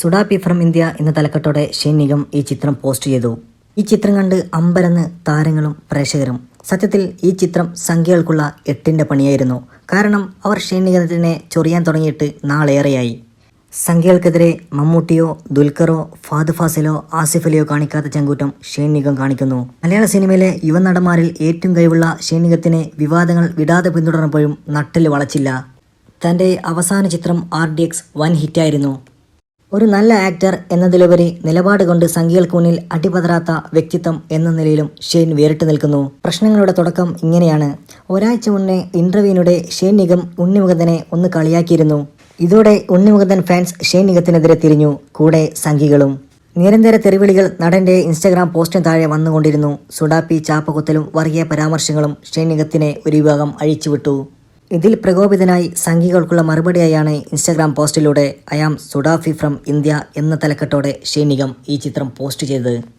സുഡാപ്പി from India എന്ന തലക്കെട്ടോടെ ഷെന്നിയും ഈ ചിത്രം പോസ്റ്റ് ചെയ്തു. ഈ ചിത്രം കണ്ട് അമ്പരന്ന് താരങ്ങളും പ്രേക്ഷകരും. സത്യത്തിൽ ഈ ചിത്രം സംഖ്യകൾക്കുള്ള എട്ടിന്റെ പണിയായിരുന്നു. കാരണം അവർ ഷെയ്നിഗത്തിനെ ചൊറിയാൻ തുടങ്ങിയിട്ട് നാളേറെയായി. സംഖ്യകൾക്കെതിരെ മമ്മൂട്ടിയോ ദുൽഖറോ ഫാദ് ഫാസിലോ ആസിഫ് അലിയോ കാണിക്കാത്ത ചങ്കൂറ്റം ഷെയ്ൻ നിഗം കാണിക്കുന്നു. മലയാള സിനിമയിലെ യുവനടന്മാരിൽ ഏറ്റവും കഴിവുള്ള ഷെയ്നിഗത്തിനെ വിവാദങ്ങൾ വിടാതെ പിന്തുടർന്നപ്പോഴും നട്ടിൽ വളച്ചില്ല. തന്റെ അവസാന ചിത്രം ആർ ഡി എക്സ് വൻ ഹിറ്റായിരുന്നു. ഒരു നല്ല ആക്ടർ എന്നതിലുപരി നിലപാട് കൊണ്ട് സംഖ്യകൾക്ക് മുന്നിൽ അടിപതറാത്ത വ്യക്തിത്വം എന്ന നിലയിലും ഷെയ്ൻ വേറിട്ട് നിൽക്കുന്നു. പ്രശ്നങ്ങളുടെ തുടക്കം ഇങ്ങനെയാണ്. ഒരാഴ്ച മുന്നേ ഇന്റർവ്യൂവിനിടെ ഷെയ്ൻ നിഗം ഉണ്ണിമുഖത്തനെ ഒന്ന് കളിയാക്കിയിരുന്നു. ഇതോടെ ഉണ്ണിമുഖത്തൻ ഫാൻസ് ഷെയ്ൻ നിഗത്തിനെതിരെ തിരിഞ്ഞു. കൂടെ സംഖ്യകളും നിരന്തര തെറിവിളികൾ നടന്റെ ഇൻസ്റ്റഗ്രാം പോസ്റ്റിന് താഴെ വന്നുകൊണ്ടിരുന്നു. സുഡാപ്പി ചാപ്പകുത്തലും വർഗീയ പരാമർശങ്ങളും ഷെയ്ൻ നിഗത്തിനെ ഒരു വിഭാഗം അഴിച്ചുവിട്ടു. ഇതിൽ പ്രകോപിതനായി സംഘികൾക്കുള്ള മറുപടിയായാണ് Instagram പോസ്റ്റിലൂടെ I am Sudafi from India എന്ന തലക്കെട്ടോടെ ഷേനികം ഈ ചിത്രം പോസ്റ്റ് ചെയ്തത്.